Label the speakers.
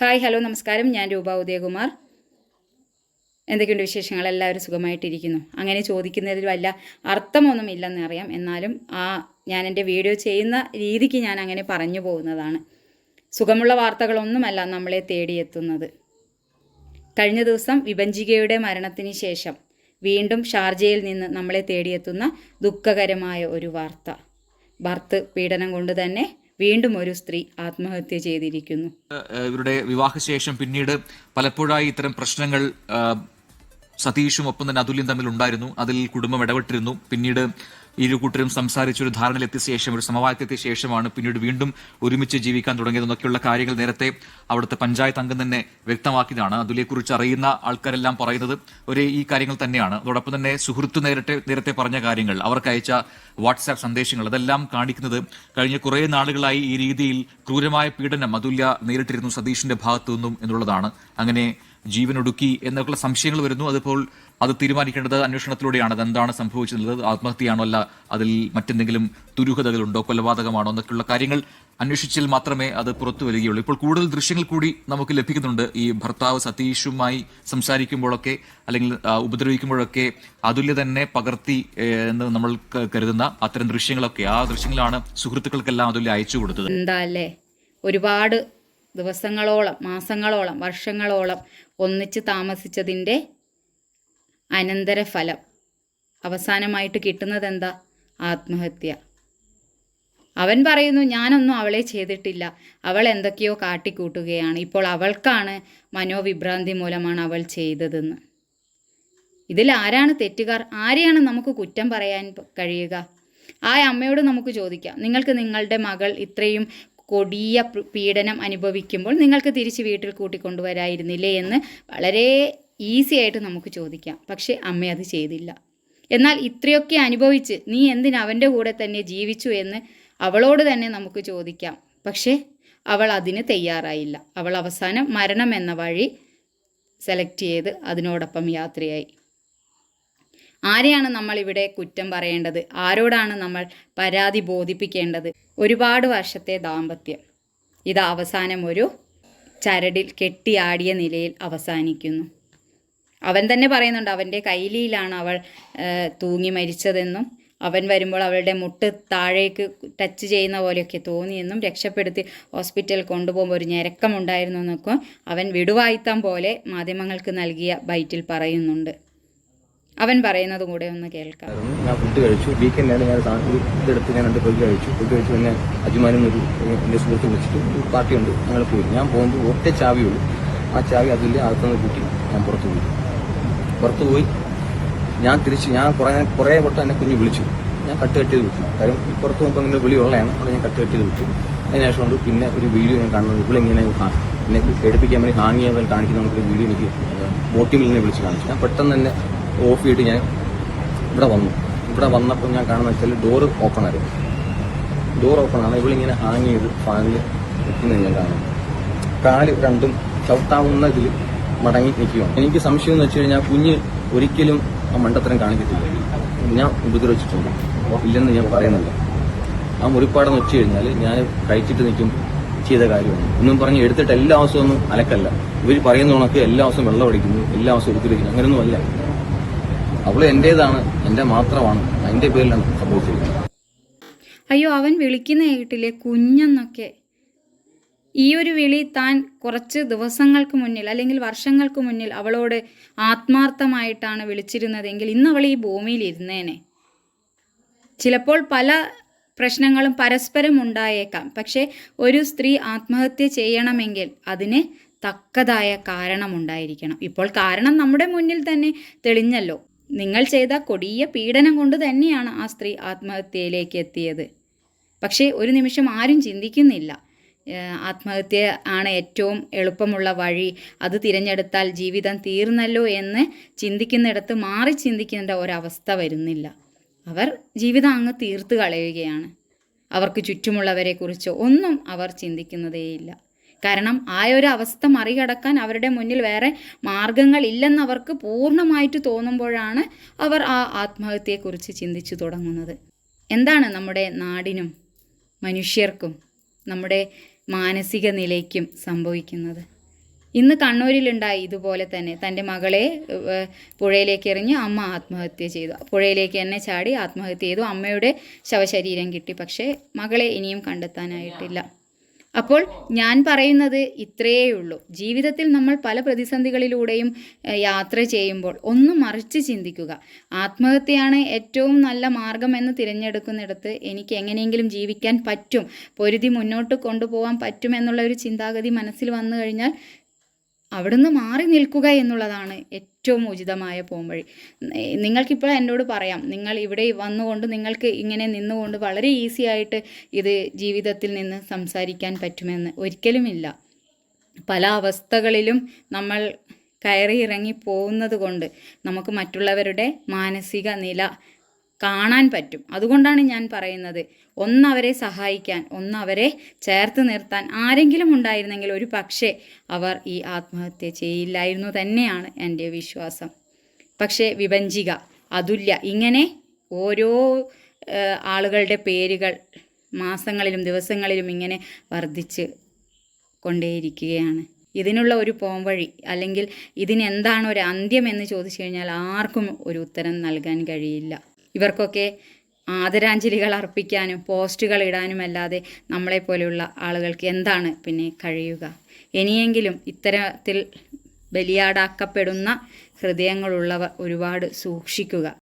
Speaker 1: Hi hello നമസ്കാരം. ഞാൻ രൂപ ഉദയകുമാർ. എന്തൊക്കെയുണ്ട് വിശേഷങ്ങൾ? എല്ലാവരും സുഖമായിട്ടിരിക്കുന്നു. അങ്ങനെ ചോദിക്കുന്നതിൽ വല്ല അർത്ഥമൊന്നും ഇല്ലെന്ന് അറിയാം. എന്നാലും ആ ഞാൻ എന്റെ വീഡിയോ ചെയ്യുന്ന രീതിക്ക് ഞാൻ അങ്ങനെ പറഞ്ഞു പോകുന്നതാണ്. സുഖമുള്ള വാർത്തകളൊന്നുമല്ല നമ്മളെ തേടിയെത്തുന്നത്. കഴിഞ്ഞ ദിവസം വിഭജികയുടെ മരണത്തിന് ശേഷം വീണ്ടും ഷാർജയിൽ നിന്ന് നമ്മളെ തേടിയെത്തുന്ന ദുഃഖകരമായ ഒരു വാർത്ത. ഭർത്ത് പീഡനം കൊണ്ട് തന്നെ വീണ്ടും ഒരു സ്ത്രീ ആത്മഹത്യ ചെയ്തിരിക്കുന്നു.
Speaker 2: ഇവരുടെ വിവാഹശേഷം പിന്നീട് പലപ്പോഴായി ഇത്തരം പ്രശ്നങ്ങൾ സതീഷും ഒപ്പം തന്നെ അതുല്യം തമ്മിൽ ഉണ്ടായിരുന്നു. അതിൽ കുടുംബം ഇടപെട്ടിരുന്നു. പിന്നീട് ഇരു കൂട്ടരും സംസാരിച്ച് ഒരു ധാരണയിലെത്തിയ ശേഷം ഒരു സമവായത്തെത്തിയ ശേഷമാണ് പിന്നീട് വീണ്ടും ഒരുമിച്ച് ജീവിക്കാൻ തുടങ്ങിയതെന്നൊക്കെയുള്ള കാര്യങ്ങൾ നേരത്തെ അവിടുത്തെ പഞ്ചായത്ത് അംഗം തന്നെ വ്യക്തമാക്കിയതാണ്. അതിലേക്കുറിച്ച് അറിയുന്ന ആൾക്കാരെല്ലാം പറയുന്നത് ഒരു ഈ കാര്യങ്ങൾ തന്നെയാണ്. അതോടൊപ്പം തന്നെ സുഹൃത്ത് നേരത്തെ നേരത്തെ പറഞ്ഞ കാര്യങ്ങൾ അവർക്ക് അയച്ച വാട്സാപ്പ് സന്ദേശങ്ങൾ അതെല്ലാം കാണിക്കുന്നത് കഴിഞ്ഞ കുറേ നാളുകളായി ഈ രീതിയിൽ ക്രൂരമായ പീഡനം അതുല്യ നേരിട്ടിരുന്നു സതീഷിന്റെ ഭാഗത്തു നിന്നും എന്നുള്ളതാണ്. അങ്ങനെ ജീവനൊടുക്കി എന്നൊക്കെയുള്ള സംശയങ്ങൾ വരുന്നു. അതിപ്പോൾ അത് തീരുമാനിക്കേണ്ടത് അന്വേഷണത്തിലൂടെയാണ് അതെന്താണ് സംഭവിച്ചിട്ടുള്ളത്? ആത്മഹത്യയാണോ അല്ല? അതിൽ മറ്റെന്തെങ്കിലും ദുരൂഹതകളുണ്ടോ? കൊലപാതകമാണോ? എന്നൊക്കെയുള്ള കാര്യങ്ങൾ അന്വേഷിച്ചാൽ മാത്രമേ അത് പുറത്തു വരികയുള്ളൂ. ഇപ്പോൾ കൂടുതൽ ദൃശ്യങ്ങൾ കൂടി നമുക്ക് ലഭിക്കുന്നുണ്ട്. ഈ ഭർത്താവ് സതീഷുമായി സംസാരിക്കുമ്പോഴൊക്കെ അല്ലെങ്കിൽ ഉപദ്രവിക്കുമ്പോഴൊക്കെ അതുല്യ തന്നെ പകർത്തി എന്ന് നമ്മൾ കരുതുന്ന അത്തരം ദൃശ്യങ്ങളൊക്കെ. ആ ദൃശ്യങ്ങളാണ് സുഹൃത്തുക്കൾക്കെല്ലാം അതുല്യ അയച്ചു കൊടുത്തത്.
Speaker 1: എന്താ അല്ലേ ഒരുപാട് ദിവസങ്ങളോളം മാസങ്ങളോളം വർഷങ്ങളോളം ഒന്നിച്ച് താമസിച്ചതിന്റെ അനന്തരഫലം. അവസാനമായിട്ട് കിട്ടുന്നത് എന്താ ആത്മഹത്യ. അവൻ പറയുന്നു ഞാനൊന്നും അവളെ ചെയ്തിട്ടില്ല. അവൾ എന്തൊക്കെയോ കാട്ടിക്കൂട്ടുകയാണ്. ഇപ്പോൾ അവൾക്കാണ് മനോവിഭ്രാന്തി മൂലമാണ് അവൾ ചെയ്തതെന്ന്. ഇതിൽ ആരാണ് തെറ്റുകാർ? ആരെയാണ് നമുക്ക് കുറ്റം പറയാൻ കഴിയുക? ആ അമ്മയോട് നമുക്ക് ചോദിക്കാം. നിങ്ങൾക്ക് നിങ്ങളുടെ മകൾ ഇത്രയും കൊടിയ പീഡനം അനുഭവിക്കുമ്പോൾ നിങ്ങൾക്ക് തിരിച്ച് വീട്ടിൽ കൂട്ടിക്കൊണ്ടുവരായിരുന്നില്ലേ എന്ന് വളരെ ഈസി ആയിട്ട് നമുക്ക് ചോദിക്കാം. പക്ഷേ അമ്മ അത് ചെയ്തില്ല. എന്നാൽ ഇത്രയൊക്കെ അനുഭവിച്ച് നീ എന്തിന് അവന്റെ കൂടെ തന്നെ ജീവിച്ചു എന്ന് അവളോട് തന്നെ നമുക്ക് ചോദിക്കാം. പക്ഷേ അവൾ അതിന് തയ്യാറായില്ല. അവൾ അവസാനം മരണം എന്ന വഴി സെലക്ട് ചെയ്ത് അതിനോടൊപ്പം യാത്രയായി. ആരെയാണ് നമ്മൾ ഇവിടെ കുറ്റം പറയേണ്ടത്? ആരോടാണ് നമ്മൾ പരാതി ബോധിപ്പിക്കേണ്ടത്? ഒരുപാട് വർഷത്തെ ദാമ്പത്യം. ഇത് അവസാനം ഒരു ചരടിൽ കെട്ടിയാടിയ നിലയിൽ അവസാനിക്കുന്നു. അവൻ തന്നെ പറയുന്നുണ്ട് അവന്റെ കൈലിയിലാണ് അവൾ തൂങ്ങി മരിച്ചതെന്നും അവൻ വരുമ്പോൾ അവളുടെ മുട്ട് താഴേക്ക് ടച്ച് ചെയ്യുന്ന പോലെയൊക്കെ തോന്നിയെന്നും രക്ഷപ്പെടുത്തി ഹോസ്പിറ്റലിൽ കൊണ്ടുപോകുമ്പോൾ ഒരു ഞരക്കമുണ്ടായിരുന്നു എന്നൊക്കെ അവൻ വിടുവായിത്തം പോലെ മാധ്യമങ്ങൾക്ക് നൽകിയ ബൈറ്റിൽ പറയുന്നുണ്ട്. അവൻ പറയുന്നത് കൂടെ ഒന്ന് കേൾക്കാം.
Speaker 3: ഞാൻ ഫുഡ് കഴിച്ചു. വീക്കെൻഡാണ് ഞാൻ ഇതെടുത്ത് ഞാൻ രണ്ട് പൊതി കഴിച്ചു. ഫുഡ് കഴിച്ചു പിന്നെ അജുമാനും ഒരു എന്റെ സുഹൃത്ത് വിളിച്ചിട്ട് ഒരു പാർട്ടിയുണ്ട് ഞങ്ങൾ പോയി. ഞാൻ പോകുന്നത് ഒറ്റ ചാവിയുള്ളൂ ആ ചാവി അതിൽ അകത്തുനിന്ന് കൂട്ടി ഞാൻ പുറത്തു പോയി. പുറത്തു പോയി. ഞാൻ തിരിച്ച് ഞാൻ കുറേ കുറേ വട്ടം എന്നെ കുഞ്ഞ് വിളിച്ചു. ഞാൻ കട്ട് കട്ട് ചെയ്ത് വിട്ടു. കാര്യം പുറത്ത് പോകുമ്പോൾ നിങ്ങൾ വിളി ഉള്ളതാണ് അവിടെ ഞാൻ കട്ട് കട്ട് ചെയ്ത് വിട്ടു. അതിനുശേഷം കൊണ്ട് പിന്നെ ഒരു വീഡിയോ ഞാൻ കാണുന്നത് ഇവളിങ്ങനെ എന്നെ എടുപ്പിക്കാൻ വേണ്ടി ഹാങ് ചെയ്യാൻ വേണ്ടി കാണിക്കുന്ന നമുക്ക് വീഡിയോ എനിക്ക് ബോട്ടിമിൽ നിന്ന് വിളിച്ച് കാണിച്ചു. ഞാൻ പെട്ടെന്ന് തന്നെ ഓഫ് ചെയ്തിട്ട് ഞാൻ ഇവിടെ വന്നു. ഇവിടെ വന്നപ്പോൾ ഞാൻ കാണുന്ന വെച്ചാൽ ഡോറ് ഓപ്പൺ ആയിരുന്നു. ഡോർ ഓപ്പൺ ആണ്. ഇവളിങ്ങനെ ഹാങ് ചെയ്ത് ഫാനിൽ നിൽക്കുന്നത് ഞാൻ കാണുന്നു. കാൽ രണ്ടും ചവിട്ടാവുന്ന ഇതിൽ മടങ്ങി നിൽക്കുകയാണ്. എനിക്ക് സംശയം എന്ന് വെച്ച് കഴിഞ്ഞാൽ കുഞ്ഞ് ഒരിക്കലും ആ മണ്ടത്തരം കാണിക്കത്തില്ല. ഞാൻ ഉപദ്രവിച്ചിട്ടുണ്ട്. ഇല്ലെന്ന് ഞാൻ പറയുന്നില്ല. ആ മുറിപ്പാടെന്ന് വെച്ച് കഴിഞ്ഞാൽ ഞാൻ കഴിച്ചിട്ട് നിൽക്കും ചെയ്ത കാര്യമാണ്. ഒന്നും പറഞ്ഞ് എടുത്തിട്ട് എല്ലാ ദിവസവും ഒന്നും അലക്കല്ല. ഇവർ പറയുന്ന കണക്ക് എല്ലാ ദിവസവും വെള്ളം അടിക്കുന്നു എല്ലാ ദിവസവും ഉപദ്രവിക്കുന്നു അങ്ങനെയൊന്നും അല്ല. അവൾ എന്റേതാണ് എന്റെ മാത്രമാണ്. അതിന്റെ പേരിലാണ് സംഭവിച്ചിരിക്കുന്നത്
Speaker 1: അയ്യോ അവൻ വിളിക്കുന്ന കേട്ടില്ലേ? കുഞ്ഞെന്നൊക്കെ. ഈ ഒരു വിളി താൻ കുറച്ച് ദിവസങ്ങൾക്ക് മുന്നിൽ അല്ലെങ്കിൽ വർഷങ്ങൾക്ക് മുന്നിൽ അവളോട് ആത്മാർത്ഥമായിട്ടാണ് വിളിച്ചിരുന്നതെങ്കിൽ ഇന്ന് അവൾ ഈ ഭൂമിയിൽ ഇരുന്നേനെ. ചിലപ്പോൾ പല പ്രശ്നങ്ങളും പരസ്പരം ഉണ്ടായേക്കാം. പക്ഷേ ഒരു സ്ത്രീ ആത്മഹത്യ ചെയ്യണമെങ്കിൽ അതിന് തക്കതായ കാരണമുണ്ടായിരിക്കണം. ഇപ്പോൾ കാരണം നമ്മുടെ മുന്നിൽ തന്നെ തെളിഞ്ഞല്ലോ. നിങ്ങൾ ചെയ്ത കൊടിയ പീഡനം കൊണ്ട് തന്നെയാണ് ആ സ്ത്രീ ആത്മഹത്യയിലേക്ക് എത്തിയത്. പക്ഷേ ഒരു നിമിഷം ആരും ചിന്തിക്കുന്നില്ല. ആത്മഹത്യ ആണ് ഏറ്റവും എളുപ്പമുള്ള വഴി. അത് തിരഞ്ഞെടുത്താൽ ജീവിതം തീർന്നല്ലോ എന്ന് ചിന്തിക്കുന്നിടത്ത് മാറി ചിന്തിക്കേണ്ട ഒരവസ്ഥ വരുന്നില്ല. അവർ ജീവിതം അങ്ങ് തീർത്ത് കളയുകയാണ്. അവർക്ക് ചുറ്റുമുള്ളവരെക്കുറിച്ച് ഒന്നും അവർ ചിന്തിക്കുന്നതേയില്ല. കാരണം ആ ഒരു അവസ്ഥ മറികടക്കാൻ അവരുടെ മുന്നിൽ വേറെ മാർഗങ്ങൾ ഇല്ലെന്ന് അവർക്ക് പൂർണമായിട്ട് തോന്നുമ്പോഴാണ് അവർ ആ ആത്മഹത്യയെക്കുറിച്ച് ചിന്തിച്ചു തുടങ്ങുന്നത്. എന്താണ് നമ്മുടെ നാടിനും മനുഷ്യർക്കും നമ്മുടെ മാനസിക നിലയ്ക്കും സംഭവിക്കുന്നത്? ഇന്ന് കണ്ണൂരിലുണ്ടായി ഇതുപോലെ തന്നെ. തന്റെ മകളെ പുഴയിലേക്ക് എറിഞ്ഞ് അമ്മ ആത്മഹത്യ ചെയ്തു. പുഴയിലേക്ക് എന്നെ ചാടി ആത്മഹത്യ ചെയ്തു. അമ്മയുടെ ശവശരീരം കിട്ടി. പക്ഷേ മകളെ ഇനിയും കണ്ടെത്താനായിട്ടില്ല. അപ്പോൾ ഞാൻ പറയുന്നത് ഇത്രയേ ഉള്ളൂ. ജീവിതത്തിൽ നമ്മൾ പല പ്രതിസന്ധികളിലൂടെയും യാത്ര ചെയ്യുമ്പോൾ ഒന്ന് മറിച്ച് ചിന്തിക്കുക. ആത്മഹത്യയാണ് ഏറ്റവും നല്ല മാർഗം എന്ന് തിരഞ്ഞെടുക്കുന്നിടത്ത് എനിക്ക് എങ്ങനെയെങ്കിലും ജീവിക്കാൻ പറ്റും. പൊരുതി മുന്നോട്ട് കൊണ്ടുപോകാൻ പറ്റും എന്നുള്ള ഒരു ചിന്താഗതി മനസ്സിൽ വന്നു കഴിഞ്ഞാൽ അവിടുന്ന് മാറി നിൽക്കുക എന്നുള്ളതാണ് ഏറ്റവും ഉചിതമായ പോംവഴി. നിങ്ങൾക്കിപ്പോൾ എന്നോട് പറയാം നിങ്ങൾ ഇവിടെ വന്നുകൊണ്ട് നിങ്ങൾക്ക് ഇങ്ങനെ നിന്നുകൊണ്ട് വളരെ ഈസി ആയിട്ട് ഇത് ജീവിതത്തിൽ നിന്ന് സംസാരിക്കാൻ പറ്റുമെന്ന് ഒരിക്കലുമില്ല. പല അവസ്ഥകളിലും നമ്മൾ കയറി ഇറങ്ങി പോകുന്നത് കൊണ്ട് നമുക്ക് മറ്റുള്ളവരുടെ മാനസിക നില കാണാൻ പറ്റും. അതുകൊണ്ടാണ് ഞാൻ പറയുന്നത് ഒന്നവരെ സഹായിക്കാൻ ഒന്നവരെ ചേർത്ത് നിർത്താൻ. ആരെങ്കിലും ഉണ്ടായിരുന്നെങ്കിൽ ഒരു പക്ഷേ അവർ ഈ ആത്മഹത്യ ചെയ്യില്ലായിരുന്നു തന്നെയാണ് എന്റെ വിശ്വാസം. പക്ഷേ വിഭജിക അതുല്യ ഇങ്ങനെ ഓരോ ആളുകളുടെ പേരുകൾ മാസങ്ങളിലും ദിവസങ്ങളിലും ഇങ്ങനെ വർദ്ധിച്ച് കൊണ്ടേയിരിക്കുകയാണ്. ഇതിനുള്ള ഒരു പോംവഴി അല്ലെങ്കിൽ ഇതിനെന്താണ് ഒരു അന്ത്യം എന്ന് ചോദിച്ചു കഴിഞ്ഞാൽ ആർക്കും ഒരു ഉത്തരം നൽകാൻ കഴിയില്ല. ഇവർക്കൊക്കെ ആദരാഞ്ജലികൾ അർപ്പിക്കാനും പോസ്റ്റുകൾ ഇടാനും അല്ലാതെ നമ്മളെപ്പോലെയുള്ള ആളുകൾക്ക് എന്താണ് പിന്നെ കഴിയുക? ഇനിയെങ്കിലും ഇത്തരത്തിൽ ബലിയാടാക്കപ്പെടുന്ന ഹൃദയങ്ങളുള്ളവർ ഒരുപാട് സൂക്ഷിക്കുക.